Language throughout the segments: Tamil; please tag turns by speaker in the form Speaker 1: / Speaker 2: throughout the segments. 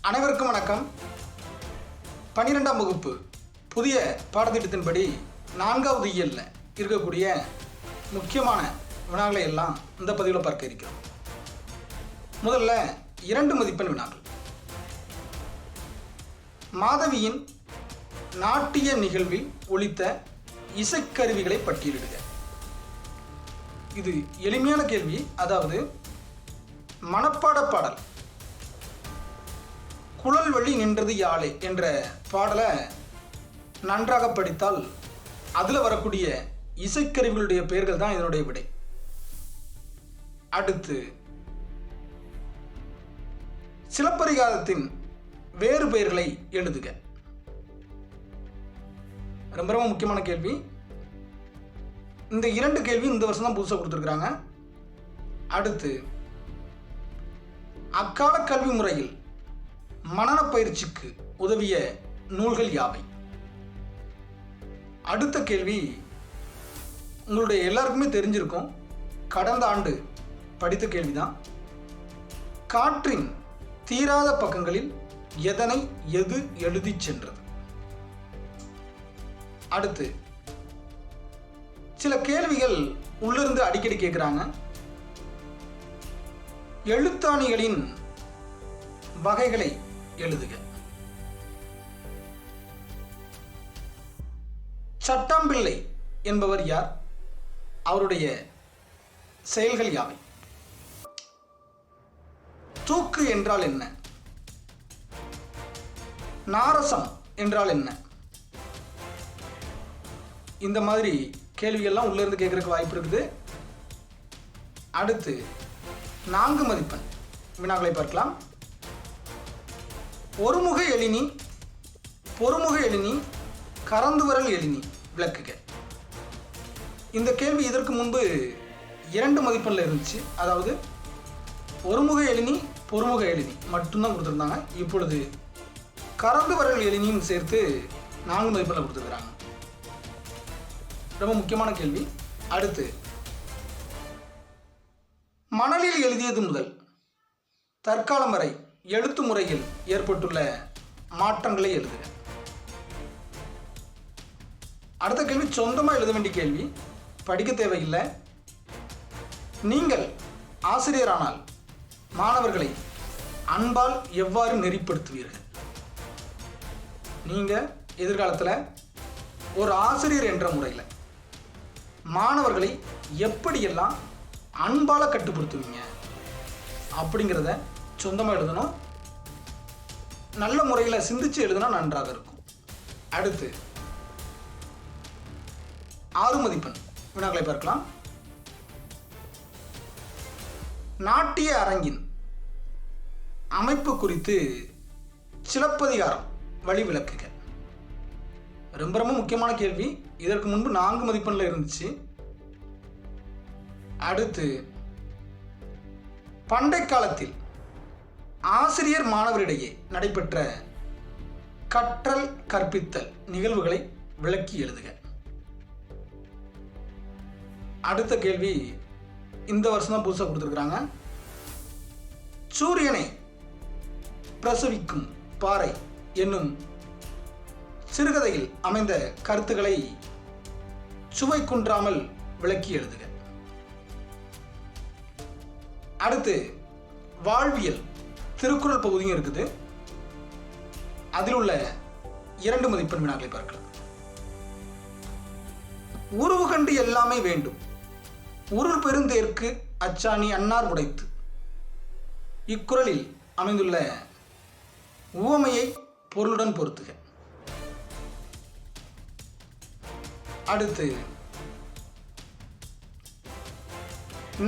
Speaker 1: அனைவருக்கும் வணக்கம். பன்னிரெண்டாம் வகுப்பு புதிய பாடத்திட்டத்தின்படி நான்காவது இயல்ல இருக்கக்கூடிய முக்கியமான வினாக்களை எல்லாம் இந்த பதிவில் பார்க்க இருக்கிறோம். முதல்ல இரண்டு மதிப்பெண் வினாக்கள். மாதவியின் நாட்டிய நிகழ்வில் ஒழித்த இசைக்கருவிகளை பட்டியலிடுக. இது எளிமையான கேள்வி. அதாவது மனப்பாட பாடல். குழல் வழி நின்றது யாழே என்ற பாடலை நன்றாக படித்தால் அதில் வரக்கூடிய இசைக்கருவிகளுடைய பெயர்கள் தான் இதனுடைய விடை. அடுத்து சிலப்பரிகாரத்தின் வேறு பெயர்களை எழுதுக. ரொம்ப ரொம்ப முக்கியமான கேள்வி. இந்த இரண்டு கேள்வி இந்த வருஷம் தான் புதுசாக கொடுத்துருக்குறாங்க. அடுத்து அக்கால கல்வி முறையில் மனன பயிற்சிக்கு உதவிய நூல்கள் யாவை? அடுத்த கேள்வி உங்களுடைய எல்லாருக்குமே தெரிஞ்சிருக்கும் கடந்த ஆண்டு படித்த கேள்விதான். காற்றின் தீராத பக்கங்களில் எதனை எது எழுதிச் சென்றது? அடுத்து சில கேள்விகள் உள்ளிருந்து அடிக்கடி கேட்குறாங்க எழுத்தாணிகளின் வகைகளை எழுதுக. சட்டாம்பிள்ளை என்பவர் யார்? அவருடைய செயல்கள் யாவை? தூக்கு என்றால் என்ன? நாரசம் என்றால் என்ன? இந்த மாதிரி கேள்விகள்லாம் உள்ளேருந்து இருந்து வாய்ப்பு இருக்குது. அடுத்து நான்கு மதிப்பெண். வினாக்களை பார்க்கலாம். ஒருமுக எழினி பொறுமுக எழினி கறந்து வரல் எழினி விளக்குக. இந்த கேள்வி இதற்கு முன்பு இரண்டு மதிப்பெண்ணில் இருந்துச்சு. அதாவது ஒருமுக எழினி பொறுமுக எழினி மட்டும்தான் கொடுத்துருந்தாங்க. இப்பொழுது கறந்து வரல் எழினியும் சேர்த்து நான்கு மதிப்பெண்ணில் கொடுத்துருக்குறாங்க. ரொம்ப முக்கியமான கேள்வி. அடுத்து. மணலில் எழுதியது முதல். தற்காலம் வரை எழுத்து முறையில் ஏற்பட்டுள்ள மாற்றங்களை எழுதுக. அடுத்த கேள்வி சொந்தமாக எழுத வேண்டிய கேள்வி. படிக்க தேவையில்லை. நீங்கள் ஆசிரியரானால் மாணவர்களை அன்பால் எவ்வாறு நெறிப்படுத்துவீர்கள்? நீங்கள் எதிர்காலத்தில் ஒரு ஆசிரியர் என்ற முறையில் மாணவர்களை எப்படியெல்லாம் அன்பால் கட்டுப்படுத்துவீங்க? அப்படிங்கிறத சொந்தமாக எழுதணும். நல்ல முறையில் சிந்திச்சு எழுதுனா நன்றாக இருக்கும். அடுத்து ஆறு மதிப்பெண் வினாக்களை பார்க்கலாம். நாட்டிய அரங்கின் அமைப்பு குறித்து சிலப்பதிகாரம் வழி விளக்குக ரொம்ப ரொம்ப முக்கியமான கேள்வி. இதற்கு முன்பு நான்கு மதிப்பெண்ணில் இருந்துச்சு. அடுத்து பண்டை காலத்தில் ஆசிரியர் மாணவரிடையே நடைபெற்ற கற்றல் கற்பித்தல் நிகழ்வுகளை விளக்கி எழுதுக. அடுத்த கேள்வி இந்த வருஷம் தான் புதுசாக கொடுத்துருக்குறாங்க. சூரியனை பிரசவிக்கும் பாறை என்னும் சிறுகதையில் அமைந்த கருத்துக்களை சுவை குன்றாமல் விளக்கி எழுதுக. அடுத்து வாழ்வியல். திருக்குறள் பகுதியும் இருக்குது. அதில் உள்ள இரண்டு மதிப்பெண் வினாக்களை பார்க்கலாம். உருவு கண்டு எல்லாமே வேண்டும். உருள் பெருந்தேற்கு அச்சாணி அன்னார் உடைத்து. இக்குறளில் அமைந்துள்ள உவமையை பொருளுடன் பொருத்துக. அடுத்து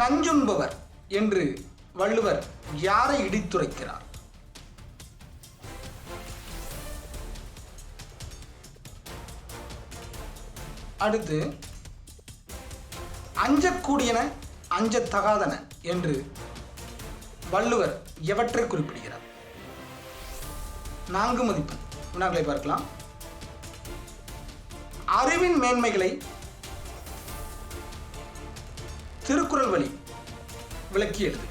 Speaker 1: நஞ்சுண்பவர் என்று வள்ளுவர் யாரை இடித்துரைக்கிறார்? அடுத்து அஞ்சக்கூடியன அஞ்சத்தகாதன என்று வள்ளுவர் எவற்றை குறிப்பிடுகிறார்? நான்கு மதிப்பெண். வினாக்களை பார்க்கலாம். அறிவின் மேன்மைகளை திருக்குறள் வழி விளக்கி எழுதுக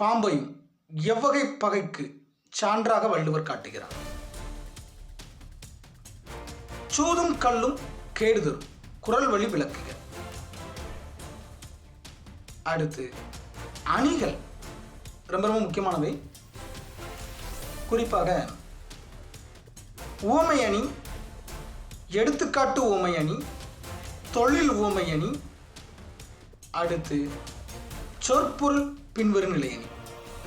Speaker 1: பாம்பையும் எவ்வகை பகைக்கு சான்றாக வள்ளுவர் காட்டுகிறார். சூதும் கல்லும் கேடுதரும் குரல் வழி விளக்குக. அடுத்து அணிகள். ரொம்ப ரொம்ப முக்கியமானவை. குறிப்பாக ஊமையணி எடுத்துக்காட்டு ஊமையணி தொழில் ஊமையணி அடுத்து சொற்பொருள் பின்வரும் நிலையணி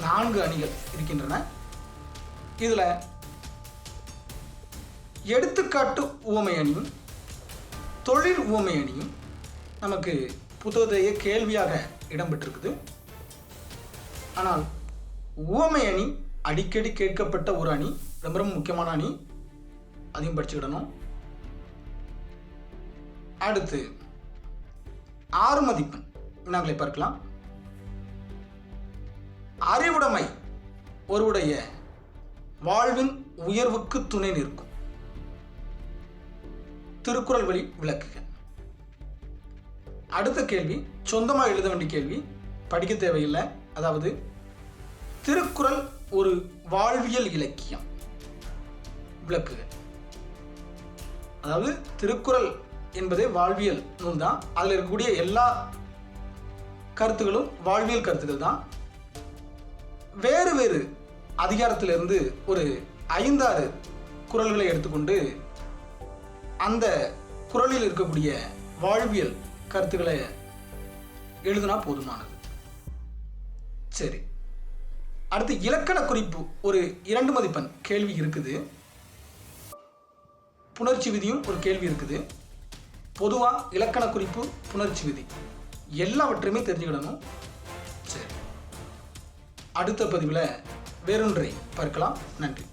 Speaker 1: நான்கு அணிகள் இருக்கின்றன. இதில் எடுத்துக்காட்டு உவமை அணியும் தொழில் உவமை அணியும் நமக்கு புத்தகத்தையே கேள்வியாக இடம்பெற்றிருக்குது. ஆனால் உவமை அணி அடிக்கடி கேட்கப்பட்ட ஒரு அணி ரொம்ப ரொம்ப முக்கியமான அணி அதையும் படிச்சுக்கிடணும். அடுத்து ஆறு மதிப்பெண். வினாக்களை பார்க்கலாம். அறிவுடைமை ஒருவருடைய வாழ்வின் உயர்வுக்கு துணை நிற்கும். திருக்குறள் வழி விளக்குக. அடுத்த கேள்வி சொந்தமாக எழுத வேண்டிய கேள்வி. படிக்க தேவையில்லை. அதாவது திருக்குறள் ஒரு வாழ்வியல் இலக்கியம். விளக்குக. அதாவது திருக்குறள் என்பதே வாழ்வியல் நூல் தான். அதில் இருக்கக்கூடிய எல்லா கருத்துகளும் வாழ்வியல் கருத்துக்கள் தான். வேறு வேறு அதிகாரத்திலிருந்து ஒரு ஐந்தாறு குறள்களை எடுத்துக்கொண்டு அந்த குறளில் இருக்கக்கூடிய வாழ்வியல் கருத்துக்களை எழுதுனா போதுமானது. சரி. அடுத்து இலக்கண குறிப்பு ஒரு இரண்டு மதிப்பெண் கேள்வி இருக்குது. புணர்ச்சி விதியும் ஒரு கேள்வி இருக்குது. பொதுவாக இலக்கண குறிப்பு புணர்ச்சி விதி. எல்லாவற்றையுமே தெரிஞ்சுக்கிடணும் சரி. அடுத்த பதிவில் வேறொன்றை பார்க்கலாம். நன்றி.